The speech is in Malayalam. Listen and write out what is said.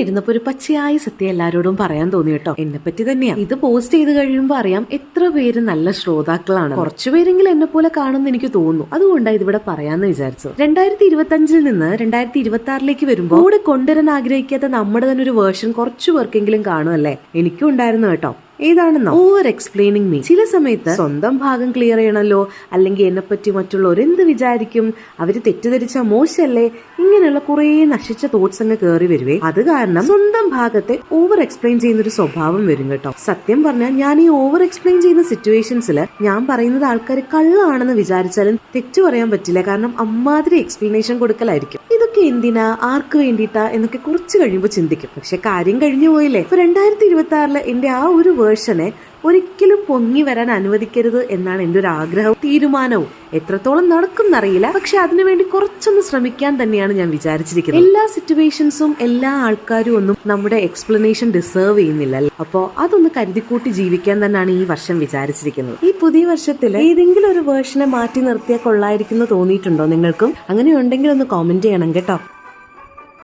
ഇരുന്നപ്പോ ഒരു പച്ചയായ സത്യം എല്ലാരോടും പറയാൻ തോന്നി കേട്ടോ. എന്നെ പറ്റി തന്നെയാ. ഇത് പോസ്റ്റ് ചെയ്ത് കഴിയുമ്പോൾ അറിയാം എത്ര പേര് നല്ല ശ്രോതാക്കളാണ്. കുറച്ചു പേരെങ്കിലും എന്നെ പോലെ കാണുമെന്ന് എനിക്ക് തോന്നുന്നു. അതുകൊണ്ടാണ് ഇതിവിടെ പറയാന്ന് വിചാരിച്ചു രണ്ടായിരത്തി ഇരുപത്തി അഞ്ചിൽ നിന്ന് രണ്ടായിരത്തി ഇരുപത്തി ആറിലേക്ക് വരുമ്പോൾ കൂടെ കൊണ്ടുവരാൻ ആഗ്രഹിക്കാത്ത നമ്മുടെ തന്നെ ഒരു വേർഷൻ കുറച്ചു പേർക്കെങ്കിലും കാണുമല്ലേ എനിക്കും ഉണ്ടായിരുന്നു കേട്ടോ. ഏതാണെന്നോ ഓവർ എക്സ്പ്ലെയിനിങ് മീ ചില സമയത്ത് സ്വന്തം ഭാഗം ക്ലിയർ ചെയ്യണമല്ലോ അല്ലെങ്കിൽ എന്നെ പറ്റി മറ്റുള്ളവർ എന്ത് വിചാരിക്കും? അവർ തെറ്റിദ്ധരിച്ച മോശമല്ലേ ഇങ്ങനെയുള്ള കുറേ നശിച്ച തോട്ട്സ് അങ്ങ് കയറി വരുവേ. അത് കാരണം സ്വന്തം ഭാഗത്തെ ഓവർ എക്സ്പ്ലെയിൻ ചെയ്യുന്ന ഒരു സ്വഭാവം വരും കേട്ടോ. സത്യം പറഞ്ഞാൽ ഞാൻ ഈ ഓവർ എക്സ്പ്ലെയിൻ ചെയ്യുന്ന സിറ്റുവേഷൻസിൽ ഞാൻ പറയുന്നത് ആൾക്കാർ കള്ളാണെന്ന് വിചാരിച്ചാലും തെറ്റു പറയാൻ പറ്റില്ല. കാരണം അമ്മാതിരി എക്സ്പ്ലനേഷൻ കൊടുക്കലായിരിക്കും. ഇതൊക്കെ എന്തിനാ? ആർക്ക് വേണ്ടിയിട്ടാ? എന്നൊക്കെ കുറച്ച് കഴിയുമ്പോൾ ചിന്തിക്കും. പക്ഷെ കാര്യം കഴിഞ്ഞു പോയില്ലേ? ഇപ്പൊ രണ്ടായിരത്തി ഇരുപത്തി ആറിൽ എന്റെ ആ ഒരു വേർഷനെ ഒരിക്കലും പൊങ്ങി വരാൻ അനുവദിക്കരുത് എന്നാണ് എന്റെ ഒരു ആഗ്രഹവും. തീരുമാനവും എത്രത്തോളം നടക്കുന്നറിയില്ല പക്ഷെ അതിനുവേണ്ടി കുറച്ചൊന്ന് ശ്രമിക്കാൻ തന്നെയാണ് ഞാൻ വിചാരിച്ചിരിക്കുന്നത്. എല്ലാ സിറ്റുവേഷൻസും എല്ലാ ആൾക്കാരും ഒന്നും നമ്മുടെ എക്സ്പ്ലനേഷൻ ഡിസേർവ് ചെയ്യുന്നില്ല അപ്പോ അതൊന്ന് കരുതിക്കൂട്ടി ജീവിക്കാൻ തന്നെയാണ് ഈ വർഷം വിചാരിച്ചിരിക്കുന്നത്. ഈ പുതിയ വർഷത്തിൽ ഏതെങ്കിലും ഒരു വേർഷനെ മാറ്റി നിർത്തിയാൽ കൊള്ളായിരിക്കുന്നു തോന്നിയിട്ടുണ്ടോ നിങ്ങൾക്കും? അങ്ങനെ ഉണ്ടെങ്കിൽ ഒന്ന് കോമെന്റ് ചെയ്യണം കേട്ടോ.